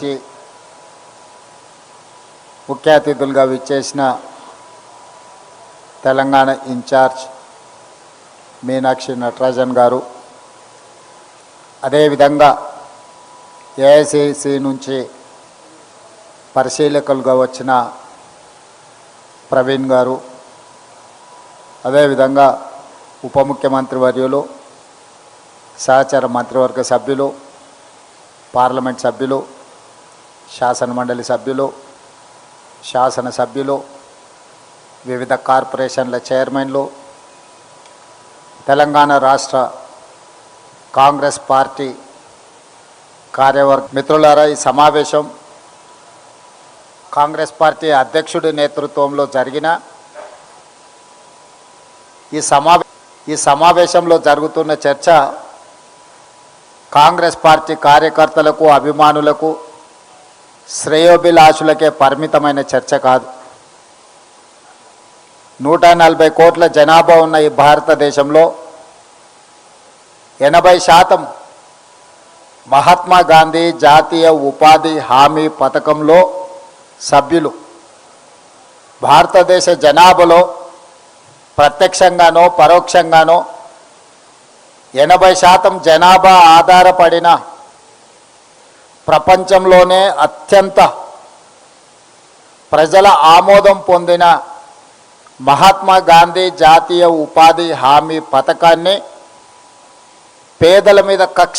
నుంచి ముఖ్య అతిథులుగా విచ్చేసిన తెలంగాణ ఇన్ఛార్జ్ మీనాక్షి నటరాజన్ గారు. అదేవిధంగా ఏఐసిసి నుంచి పరిశీలకులుగా వచ్చిన ప్రవీణ్ గారు. అదేవిధంగా ఉప ముఖ్యమంత్రి వర్యులు సహచర మంత్రివర్గ సభ్యులు పార్లమెంట్ సభ్యులు శాసన మండలి సభ్యులు శాసన సభ్యులు వివిధ కార్పొరేషన్ల చైర్మన్లు తెలంగాణ రాష్ట్ర కాంగ్రెస్ పార్టీ కార్యవర్గ మిత్రులారా ఈ సమావేశం కాంగ్రెస్ పార్టీ అధ్యక్షుడి నేతృత్వంలో జరిగిన ఈ సమావే ఈ సమావేశంలో జరుగుతున్న చర్చ కాంగ్రెస్ పార్టీ కార్యకర్తలకు అభిమానులకు శ్రేయోభిలాషులకే పరిమితమైన చర్చ కాదు. నూట నలభై కోట్ల జనాభా ఉన్న ఈ భారతదేశంలో ఎనభై శాతం మహాత్మా గాంధీ జాతీయ ఉపాధి హామీ పథకంలో సభ్యులు. భారతదేశ జనాభాలో ప్రత్యక్షంగానో పరోక్షంగానో ఎనభై శాతం జనాభా ఆధారపడిన ప్రపంచంలోనే అత్యంత ప్రజల ఆమోదం పొందిన మహాత్మా గాంధీ జాతీయ ఉపాధి హామీ పథకాన్ని పేదల మీద కక్ష